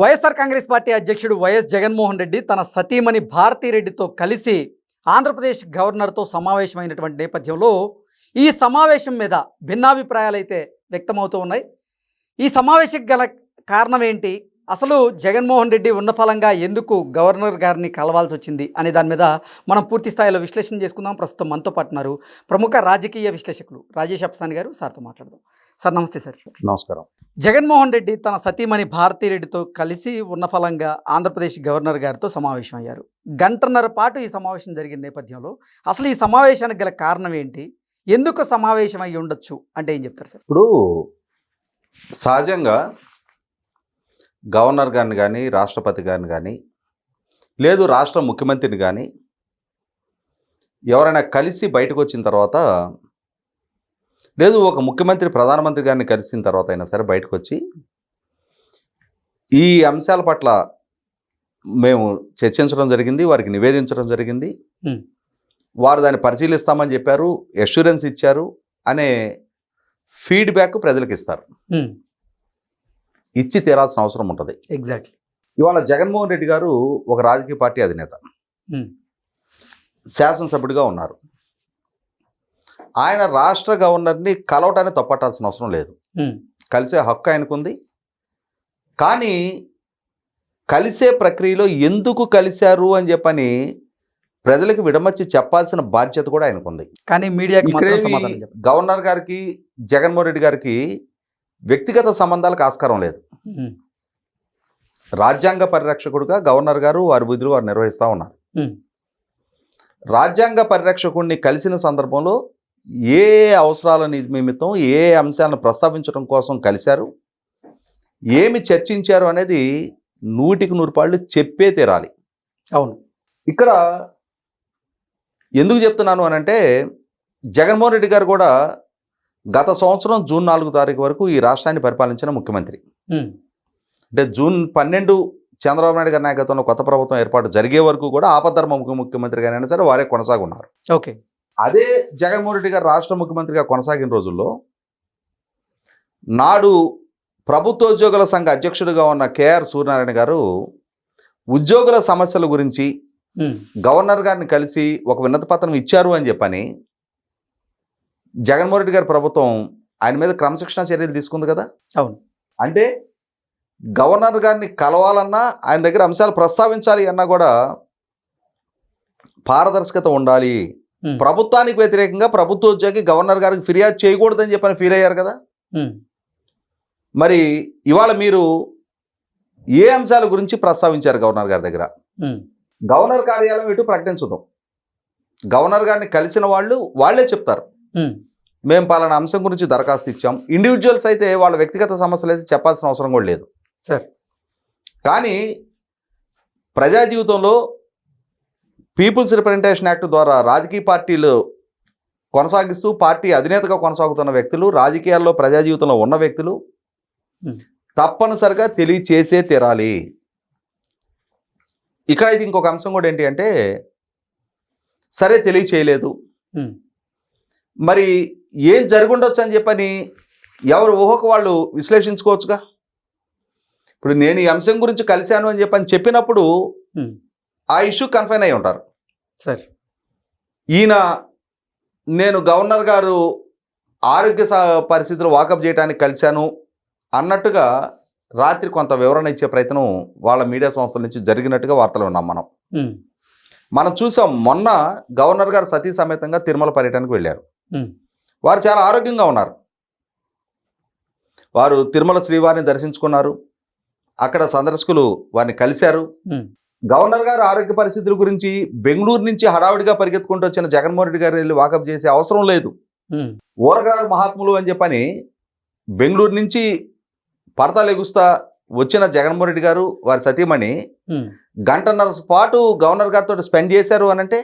YSR Congress party అధ్యక్షుడు YS Jaganmohan Reddy తన సతీమణి భారతీరెడ్డితో కలిసి ఆంధ్రప్రదేశ్ గవర్నర్తో సమావేశమైనటువంటి నేపథ్యంలో ఈ సమావేశం మీద భిన్నాభిప్రాయాలు అయితే వ్యక్తమవుతూ ఉన్నాయి. ఈ సమావేశం గల కారణం ఏంటి? అసలు జగన్మోహన్ రెడ్డి ఉన్న ఫలంగా ఎందుకు గవర్నర్ గారిని కలవాల్సి వచ్చింది అనే దాని మీద మనం పూర్తి స్థాయిలో విశ్లేషణ చేసుకుందాం. ప్రస్తుతం మనతో పాటున్నారు ప్రముఖ రాజకీయ విశ్లేషకులు రాజేష్ అప్సాని గారు. సార్తో మాట్లాడదాం. సార్ నమస్తే సార్. నమస్కారం. జగన్మోహన్ రెడ్డి తన సతీమణి భారతీరెడ్డితో కలిసి ఉన్న ఫలంగా ఆంధ్రప్రదేశ్ గవర్నర్ గారితో సమావేశం అయ్యారు గంటన్నర పాటు ఈ సమావేశం జరిగిన నేపథ్యంలో అసలు ఈ సమావేశానికి గల కారణం ఏంటి? ఎందుకు సమావేశం అయి ఉండొచ్చు? అంటే ఏం చెప్తారు సార్? ఇప్పుడు సహజంగా గవర్నర్ గారిని కానీ రాష్ట్రపతి గారిని కానీ లేదు రాష్ట్ర ముఖ్యమంత్రిని కానీ ఎవరైనా కలిసి బయటకు వచ్చిన తర్వాత లేదు ఒక ముఖ్యమంత్రి ప్రధానమంత్రి గారిని కలిసిన తర్వాత అయినా సరే బయటకు వచ్చి ఈ అంశాల పట్ల మేము చర్చించడం జరిగింది వారికి నివేదించడం జరిగింది. వారు దాన్ని పరిశీలిస్తామని చెప్పారు అష్యూరెన్స్ ఇచ్చారు అనే ఫీడ్బ్యాక్ ప్రజలకు ఇస్తారు. ఇచ్చి తీరాల్సిన అవసరం ఉంటుంది. ఎగ్జాక్ట్లీ ఇవాళ జగన్మోహన్ రెడ్డి గారు ఒక రాజకీయ పార్టీ అధినేత. Hmm. శాసనసభ్యుడిగా ఉన్నారు. ఆయన రాష్ట్ర గవర్నర్ని కలవటాన్ని తప్పట్టాల్సిన అవసరం లేదు. కలిసే హక్కు ఆయనకుంది. కానీ కలిసే ప్రక్రియలో ఎందుకు కలిశారు అని చెప్పని ప్రజలకు విడమర్చి చెప్పాల్సిన బాధ్యత కూడా ఆయనకుంది. కానీ చెప్పండి. గవర్నర్ గారికి జగన్మోహన్ రెడ్డి గారికి వ్యక్తిగత సంబంధాలకు ఆస్కారం లేదు. రాజ్యాంగ పరిరక్షకుడుగా గవర్నర్ గారు వారి విధులు వారు నిర్వహిస్తూ ఉన్నారు. రాజ్యాంగ పరిరక్షకుడిని కలిసిన సందర్భంలో ఏ అవసరాల నిమిత్తం ఏ అంశాలను ప్రస్తావించడం కోసం కలిశారు? ఏమి చర్చించారు అనేది నూటికి నూరు పాళ్ళు చెప్పే తీరాలి. అవును. ఇక్కడ ఎందుకు చెప్తున్నాను అని అంటే జగన్మోహన్ రెడ్డి గారు కూడా గత సంవత్సరం జూన్ నాలుగు తారీఖు వరకు ఈ రాష్ట్రాన్ని పరిపాలించిన ముఖ్యమంత్రి. అంటే జూన్ పన్నెండు చంద్రబాబు నాయుడు గారి నాయకత్వంలో కొత్త ప్రభుత్వం ఏర్పాటు జరిగే వరకు కూడా ఆపద్ధర్మ ముఖ్య ముఖ్యమంత్రిగానైనా సరే వారే కొనసాగున్నారు ఓకే అదే జగన్మోహన్ రెడ్డి గారు రాష్ట్ర ముఖ్యమంత్రిగా కొనసాగిన రోజుల్లో నాడు ప్రభుత్వ ఉద్యోగుల సంఘ అధ్యక్షుడిగా ఉన్న కేఆర్ సూర్యనారాయణ గారు ఉద్యోగుల సమస్యల గురించి. గవర్నర్ గారిని కలిసి ఒక విన్నత పత్రం ఇచ్చారు అని చెప్పని జగన్మోహన్ రెడ్డి గారి ప్రభుత్వం ఆయన మీద క్రమశిక్షణ చర్యలు తీసుకుంది కదా అవును అంటే గవర్నర్ గారిని కలవాలన్నా ఆయన దగ్గర అంశాలు ప్రస్తావించాలి అన్నా కూడా పారదర్శకత ఉండాలి. ప్రభుత్వానికి వ్యతిరేకంగా ప్రభుత్వ ఉద్యోగి గవర్నర్ గారికి ఫిర్యాదు చేయకూడదని చెప్పని ఫీల్ అయ్యారు కదా. మరి ఇవాళ మీరు ఏ అంశాల గురించి ప్రస్తావించారు గవర్నర్ గారి దగ్గర. గవర్నర్ కార్యాలయం ఎటు ప్రకటించదు గవర్నర్ గారిని కలిసిన వాళ్ళు వాళ్ళే చెప్తారు. మేము పలానా అంశం గురించి దరఖాస్తు ఇచ్చాం. ఇండివిజువల్స్ అయితే వాళ్ళ వ్యక్తిగత సమస్యలు అయితే చెప్పాల్సిన అవసరం కూడా లేదు. సార్. కానీ ప్రజా జీవితంలో పీపుల్స్ రిప్రజెంటేషన్ యాక్ట్ ద్వారా రాజకీయ పార్టీలు కొనసాగిస్తూ పార్టీ అధినేతగా కొనసాగుతున్న వ్యక్తులు రాజకీయాల్లో ప్రజా జీవితంలో ఉన్న వ్యక్తులు. తప్పనిసరిగా తెలియచేసే తీరాలి. ఇక్కడ ఇది ఇంకొక అంశం కూడా ఏంటి అంటే సరే తెలియచేయలేదు. మరి ఏం జరుగుండొచ్చు అని చెప్పని ఎవరు ఊహకు వాళ్ళు విశ్లేషించుకోవచ్చుగా ఇప్పుడు నేను ఈ అంశం గురించి కలిశాను అని చెప్పని చెప్పినప్పుడు. ఆ ఇష్యూ కన్ఫైన్ అయి ఉంటారు సార్ ఈయన నేను గవర్నర్ గారు ఆరోగ్య స- పరిస్థితులు వాకప్ చేయడానికి కలిశాను అన్నట్టుగా రాత్రి కొంత వివరణ ఇచ్చే ప్రయత్నం వాళ్ళ మీడియా సంస్థల నుంచి జరిగినట్టుగా వార్తలు ఉన్నాం మనం. మనం చూసాం మొన్న గవర్నర్ గారు సతీ సమేతంగా తిరుమల పర్యటనకు వెళ్ళారు. వారు చాలా ఆరోగ్యంగా ఉన్నారు వారు తిరుమల శ్రీవారిని దర్శించుకున్నారు అక్కడ సందర్శకులు వారిని కలిశారు. గవర్నర్ గారు ఆరోగ్య పరిస్థితుల గురించి బెంగళూరు నుంచి హడావుడిగా పరిగెత్తుకుంటూ వచ్చిన జగన్మోహన్ రెడ్డి గారు వెళ్ళి వాకప్ చేసే అవసరం లేదు. ఊరగారు మహాత్ములు అని చెప్పని బెంగళూరు నుంచి పడతలు ఎగుస్తా వచ్చిన జగన్మోహన్ రెడ్డి గారు వారి సతీమణి. గంటన్నర పాటు గవర్నర్ గారితో స్పెండ్ చేశారు అని అంటే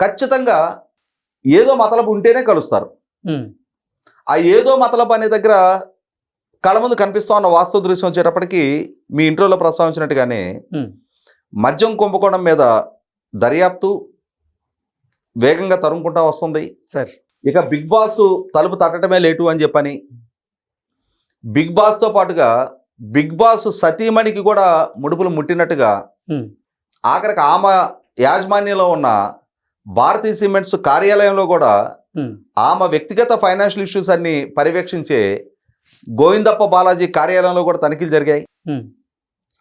ఖచ్చితంగా ఏదో మతలబు ఉంటేనే కలుస్తారు. ఆ ఏదో మతలబు అనే దగ్గర కళ్ళ ముందు కనిపిస్తా ఉన్న వాస్తవ దృశ్యం వచ్చేటప్పటికి మీ ఇంట్రోలో ప్రస్తావించినట్టుగానే. మద్యం కుంభకోణం మీద దర్యాప్తు వేగంగా తరుముకుంటా వస్తుంది సార్ ఇక బిగ్ బాస్ తలుపు తట్టడమే లేటు అని చెప్పని బిగ్ బాస్తో పాటుగా బిగ్ బాస్ సతీమణికి కూడా ముడుపులు ముట్టినట్టుగా ఆఖరికి ఆమె యాజమాన్యంలో ఉన్న భారతీయ సిమెంట్స్ కార్యాలయంలో కూడా ఆమె వ్యక్తిగత ఫైనాన్షియల్ ఇష్యూస్ అన్ని పర్యవేక్షించే గోవిందప్ప బాలాజీ కార్యాలయంలో కూడా తనిఖీలు జరిగాయి.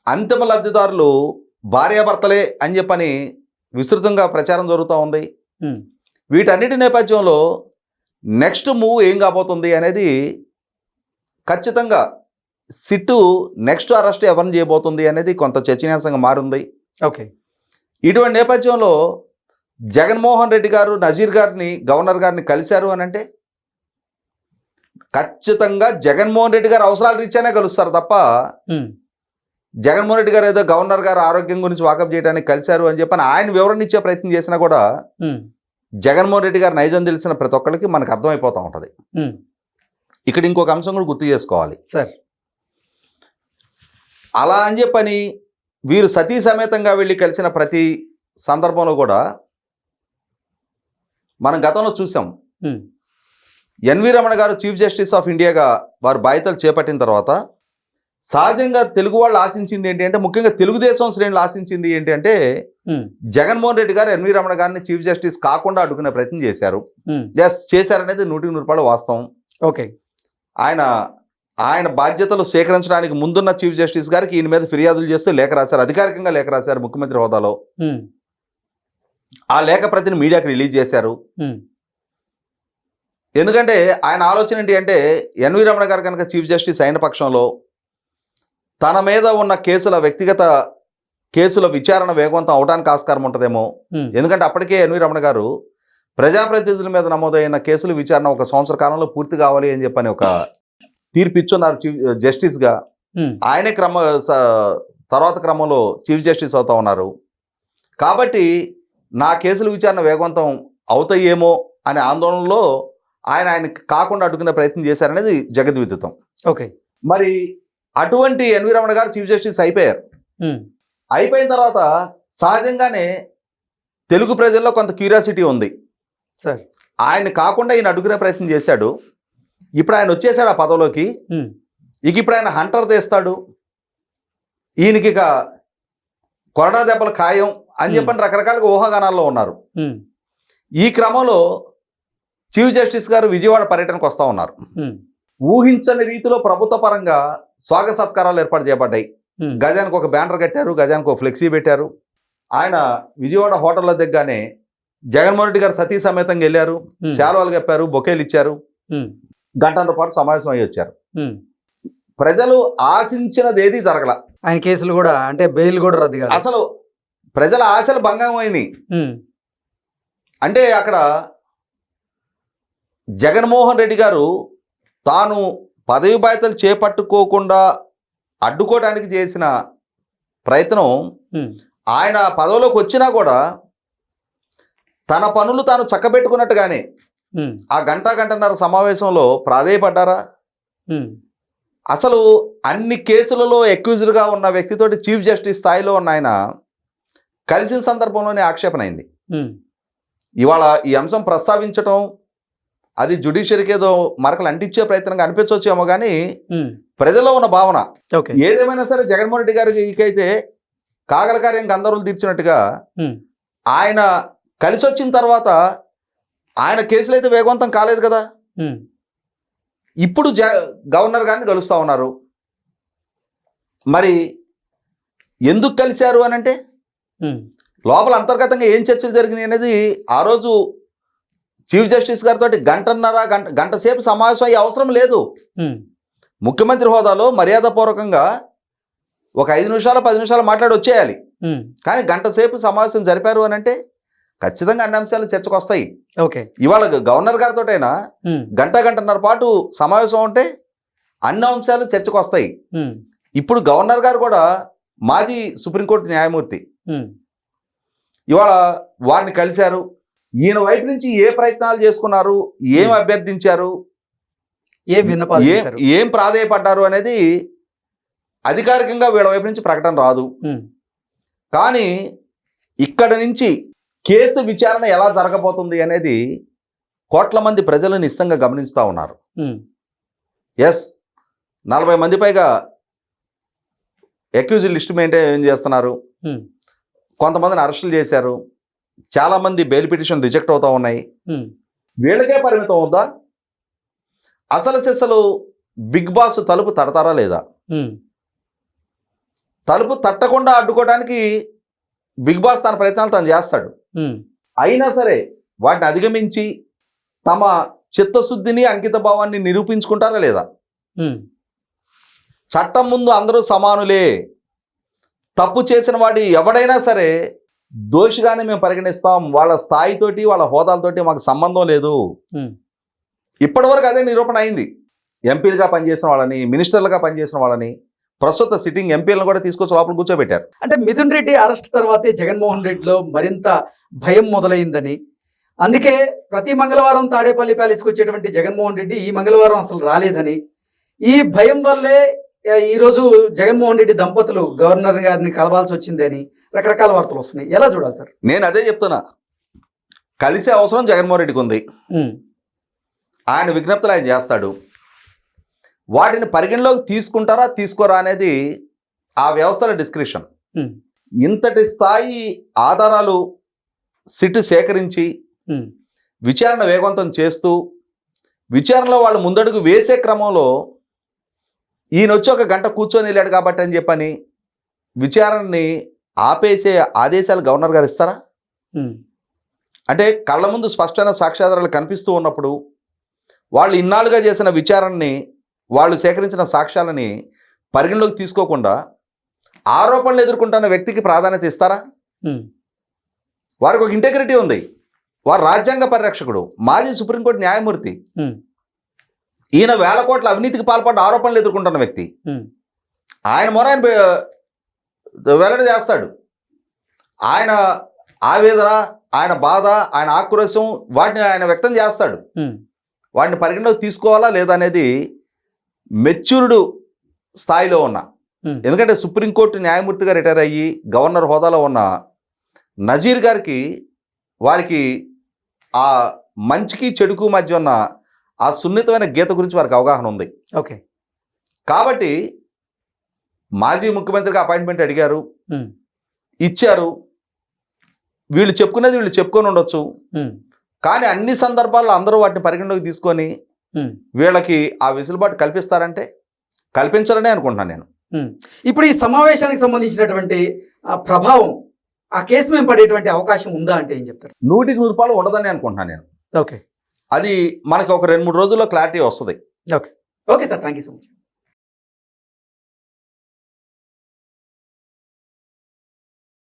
అంతిమ లబ్ధిదారులు భార్యాభర్తలే అని చెప్పని విస్తృతంగా ప్రచారం జరుగుతూ ఉంది. వీటన్నిటి నేపథ్యంలో నెక్స్ట్ మూవ్ ఏం కాబోతుంది అనేది ఖచ్చితంగా సిట్టు నెక్స్ట్ అరెస్ట్ ఎవరిని చేయబోతుంది అనేది కొంత చర్చనీయాంశంగా మారింది. ఓకే. ఇటువంటి నేపథ్యంలో జగన్మోహన్ రెడ్డి గారు నజీర్ గారిని గవర్నర్ గారిని కలిశారు అని అంటే ఖచ్చితంగా జగన్మోహన్ రెడ్డి గారు అవసరాల రీత్యానే కలుస్తారు తప్ప జగన్మోహన్ రెడ్డి గారు ఏదో గవర్నర్ గారు ఆరోగ్యం గురించి వాకప్ చేయడానికి కలిశారు అని చెప్పని ఆయన వివరణ ఇచ్చే ప్రయత్నం చేసినా కూడా జగన్మోహన్ రెడ్డి గారు నైజం తెలిసిన ప్రతి ఒక్కరికి మనకు అర్థమైపోతూ ఉంటుంది. ఇక్కడ ఇంకొక అంశం కూడా గుర్తు చేసుకోవాలి. సార్. అలా అని చెప్పని వీరు సతీ సమేతంగా వెళ్ళి కలిసిన ప్రతి సందర్భంలో కూడా మనం గతంలో చూసాం. ఎన్వి రమణ గారు చీఫ్ జస్టిస్ ఆఫ్ ఇండియాగా వారు బాధ్యతలు చేపట్టిన తర్వాత సహజంగా తెలుగు వాళ్ళు ఆశించింది ఏంటి అంటే ముఖ్యంగా తెలుగుదేశం శ్రేణులు ఆశించింది ఏంటి అంటే జగన్మోహన్ రెడ్డి గారు ఎన్వి రమణ గారిని చీఫ్ జస్టిస్ కాకుండా అడ్డుకునే ప్రయత్నం చేశారు. ఎస్ చేశారనేది నూటికి నూరు రూపాయలు వాస్తవం. ఓకే. ఆయన ఆయన బాధ్యతలు సేకరించడానికి ముందున్న చీఫ్ జస్టిస్ గారికి ఈయన మీద ఫిర్యాదులు చేస్తూ లేఖ రాశారు. అధికారికంగా లేఖ రాశారు ముఖ్యమంత్రి హోదాలో. ఆ లేఖ ప్రతిని మీడియాకి రిలీజ్ చేశారు. ఎందుకంటే ఆయన ఆలోచన ఏంటి అంటే ఎన్వి రమణ గారు కనుక చీఫ్ జస్టిస్ అయిన పక్షంలో తన మీద ఉన్న కేసుల వ్యక్తిగత కేసుల విచారణ వేగవంతం అవడానికి ఆస్కారం ఉంటుందేమో. ఎందుకంటే అప్పటికే ఎన్వి రమణ గారు ప్రజాప్రతినిధుల మీద నమోదైన కేసుల విచారణ ఒక సంవత్సర కాలంలో పూర్తి కావాలి అని చెప్పని ఒక తీర్పు ఇచ్చున్నారు చీఫ్ జస్టిస్గా. ఆయనే క్రమ తర్వాత క్రమంలో చీఫ్ జస్టిస్ అవుతా ఉన్నారు. కాబట్టి నా కేసుల విచారణ వేగవంతం అవుతాయేమో అనే ఆందోళనలో ఆయన ఆయన కాకుండా అడ్డుకునే ప్రయత్నం చేశారనేది జగద్విదితం ఓకే. మరి అటువంటి ఎన్వి రమణ గారు చీఫ్ జస్టిస్ అయిపోయారు. అయిపోయిన తర్వాత సహజంగానే తెలుగు ప్రజల్లో కొంత క్యూరియాసిటీ ఉంది. సార్. ఆయన కాకుండా ఈయన అడ్డుకునే ప్రయత్నం చేశాడు. ఇప్పుడు ఆయన వచ్చేసాడు ఆ పదవిలోకి. ఇక ఇప్పుడు ఆయన హంటర్ తీస్తాడు. ఈయనకి ఇక కొరడా దెబ్బలు ఖాయం. అని చెప్పని రకరకాలుగా ఊహాగానాల్లో ఉన్నారు. ఈ క్రమంలో చీఫ్ జస్టిస్ గారు విజయవాడ పర్యటనకు వస్తూ ఉన్నారు. ఊహించని రీతిలో ప్రభుత్వ పరంగా స్వాగత సత్కారాలు ఏర్పాటు చేయబడ్డాయి. గజానికి ఒక బ్యానర్ కట్టారు గజానికి ఒక ఫ్లెక్సీ పెట్టారు. ఆయన విజయవాడ హోటల్లో దిగ్గానే జగన్మోహన్ రెడ్డి గారు సతీ సమేతంగా వెళ్ళారు శాలువాలు కప్పారు బొకేలు ఇచ్చారు. గంటన్నర పాటు సమావేశం అయ్యి వచ్చారు. ప్రజలు ఆశించినది ఏది జరగల. ఆయన కేసులు కూడా అంటే బెయిల్ కూడా రద్దు అసలు ప్రజల ఆశలు భంగం అయినాయి. అంటే అక్కడ జగన్మోహన్ రెడ్డి గారు తాను పదవి బాధ్యతలు చేపట్టుకోకుండా అడ్డుకోవడానికి చేసిన ప్రయత్నం ఆయన పదవిలోకి వచ్చినా కూడా తన పనులు తాను చక్కబెట్టుకున్నట్టుగానే ఆ గంట గంటన్నర సమావేశంలో ప్రాధేయపడ్డారా? అసలు అన్ని కేసులలో అక్యూజ్డ్గా ఉన్న వ్యక్తితోటి చీఫ్ జస్టిస్ స్థాయిలో ఉన్న ఆయన కలిసిన సందర్భంలోనే ఆక్షేపణ అయింది. ఇవాళ ఈ అంశం ప్రస్తావించటం అది జుడిషియరీకి ఏదో మరకలు అంటించే ప్రయత్నంగా అనిపించవచ్చేమో కానీ ప్రజల్లో ఉన్న భావన. ఓకే. ఏదేమైనా సరే జగన్మోహన్ రెడ్డి గారికి అయితే కాగల కార్యం గందరులు తీర్చినట్టుగా ఆయన కలిసి వచ్చిన తర్వాత ఆయన కేసులు అయితే వేగవంతం కాలేదు కదా. ఇప్పుడు జ గవర్నర్ గారిని కలుస్తూ ఉన్నారు. మరి ఎందుకు కలిశారు అని అంటే ఉమ్, లోపల అంతర్గతంగా ఏం చర్చలు జరిగినాయి అనేది ఆ రోజు చీఫ్ జస్టిస్ గారితో గంటన్నర గంట గంట సేపు సమావేశం అయ్యే అవసరం లేదు. ముఖ్యమంత్రి హోదాలో మర్యాదపూర్వకంగా ఒక ఐదు నిమిషాలు పది నిమిషాలు మాట్లాడి వచ్చేయాలి. కానీ గంట సేపు సమావేశం జరిపారు అని అంటే ఖచ్చితంగా అన్ని అంశాలు చర్చకు వస్తాయి ఓకే. ఇవాళ గవర్నర్ గారితోటైనా ఉమ్, గంట గంటన్నర పాటు సమావేశం ఉంటే అన్ని అంశాలు చర్చకు వస్తాయి ఇప్పుడు గవర్నర్ గారు కూడా మాజీ సుప్రీంకోర్టు న్యాయమూర్తి ఇవాళ వారిని కలిశారు. ఈయన వైపు నుంచి ఏ ప్రయత్నాలు చేసుకున్నారు? ఏం అభ్యర్థించారు? ఏం ప్రాధేయపడ్డారు అనేది అధికారికంగా వీళ్ళ వైపు నుంచి ప్రకటన రాదు. కానీ ఇక్కడ నుంచి కేసు విచారణ ఎలా జరగబోతుంది అనేది కోట్ల మంది ప్రజలు నిశ్చితంగా గమనిస్తూ ఉన్నారు. ఎస్ నలభై మంది పైగా అక్యూజ్ లిస్ట్ మెయింటైన్ చేస్తున్నారు. కొంతమందిని అరెస్టులు చేశారు. చాలామంది బెయిల్ పిటిషన్ రిజెక్ట్ అవుతా ఉన్నాయి. వీళ్ళకే పరిమితం అవుద్దా అసలు సిసలు బిగ్ బాస్ తలుపు తడతారా లేదా? తలుపు తట్టకుండా అడ్డుకోవడానికి బిగ్ బాస్ తన ప్రయత్నాలు తను చేస్తాడు. అయినా సరే వాటిని అధిగమించి తమ చిత్తశుద్ధిని అంకిత భావాన్ని నిరూపించుకుంటారా లేదా? చట్టం ముందు అందరూ సమానులే. తప్పు చేసిన వాడి ఎవడైనా సరే దోషిగానే మేము పరిగణిస్తాం. వాళ్ళ స్థాయితోటి వాళ్ళ హోదాలతోటి మాకు సంబంధం లేదు. ఇప్పటివరకు అదే నిరూపణ అయింది. ఎంపీలుగా పనిచేసిన వాళ్ళని మినిస్టర్లుగా పనిచేసిన వాళ్ళని ప్రస్తుత సిట్టింగ్ ఎంపీలను కూడా తీసుకొచ్చి లోపల కూర్చోబెట్టారు. అంటే మిథున్ రెడ్డి అరెస్ట్ తర్వాతే జగన్మోహన్ రెడ్డిలో మరింత భయం మొదలైందని. అందుకే ప్రతి మంగళవారం తాడేపల్లి ప్యాలెస్కి వచ్చేటువంటి జగన్మోహన్ రెడ్డి ఈ మంగళవారం అసలు రాలేదని. ఈ భయం వల్లే ఈరోజు జగన్మోహన్ రెడ్డి దంపతులు గవర్నర్ గారిని కలవాల్సి వచ్చిందని రకరకాల వార్తలు వస్తున్నాయి. ఎలా చూడాలి సార్? నేను అదే చెప్తున్నా. కలిసే అవసరం జగన్మోహన్ రెడ్డికి ఉంది. ఆయన విజ్ఞప్తులు ఆయన చేస్తాడు. వాటిని పరిగణలోకి తీసుకుంటారా తీసుకోరా అనేది ఆ వ్యవస్థల డిస్క్రిప్షన్. ఇంతటి స్థాయి ఆధారాలు సిట్ సేకరించి విచారణ వేగవంతం చేస్తూ విచారణలో వాళ్ళు ముందడుగు వేసే క్రమంలో ఈయన వచ్చి ఒక గంట కూర్చొని వెళ్ళాడు కాబట్టి అని చెప్పని విచారణని ఆపేసే ఆదేశాలు గవర్నర్ గారు ఇస్తారా? అంటే కళ్ళ ముందు స్పష్టమైన సాక్ష్యాధారాలు కనిపిస్తూ ఉన్నప్పుడు వాళ్ళు ఇన్నాళ్ళుగా చేసిన విచారణని వాళ్ళు సేకరించిన సాక్ష్యాలని పరిగణలోకి తీసుకోకుండా ఆరోపణలు ఎదుర్కొంటున్న వ్యక్తికి ప్రాధాన్యత ఇస్తారా? వారికి ఒక ఇంటెగ్రిటీ ఉంది. వారు రాజ్యాంగ పరిరక్షకుడు మాజీ సుప్రీంకోర్టు న్యాయమూర్తి. ఈయన వేల కోట్ల అవినీతికి పాల్పడ్డ ఆరోపణలు ఎదుర్కొంటున్న వ్యక్తి. ఆయన మొర ఆయన వెల్లడి చేస్తాడు. ఆయన ఆవేదన ఆయన బాధ ఆయన ఆక్రోశం వాటిని ఆయన వ్యక్తం చేస్తాడు. వాటిని పరిగణలోకి తీసుకోవాలా లేదా అనేది మెచ్యూర్డ్ స్థాయిలో ఉన్న ఎందుకంటే సుప్రీంకోర్టు న్యాయమూర్తిగా రిటైర్ అయ్యి గవర్నర్ హోదాలో ఉన్న నజీర్ గారికి వారికి ఆ మంచికి చెడుకు మధ్య ఉన్న ఆ సున్నితమైన గీత గురించి వారికి అవగాహన ఉంది. ఓకే. కాబట్టి మాజీ ముఖ్యమంత్రిగా అపాయింట్మెంట్ అడిగారు. ఇచ్చారు. వీళ్ళు చెప్పుకునేది వీళ్ళు చెప్పుకొని ఉండొచ్చు. కానీ అన్ని సందర్భాల్లో అందరూ వాటిని పరిగణలోకి తీసుకొని. వీళ్ళకి ఆ వెసులుబాటు కల్పిస్తారంటే కల్పించాలనే అనుకుంటున్నాను నేను. ఇప్పుడు ఈ సమావేశానికి సంబంధించినటువంటి ఆ ప్రభావం ఆ కేసు మేము పడేటువంటి అవకాశం ఉందా అంటే ఏం చెప్తారు? నూటికి నూరు రూపాయలు ఉండదని అనుకుంటున్నాను నేను. ఓకే. అది మనకు ఒక రెండు మూడు రోజుల్లో క్లారిటీ వస్తుంది. Okay okay sir thank you so much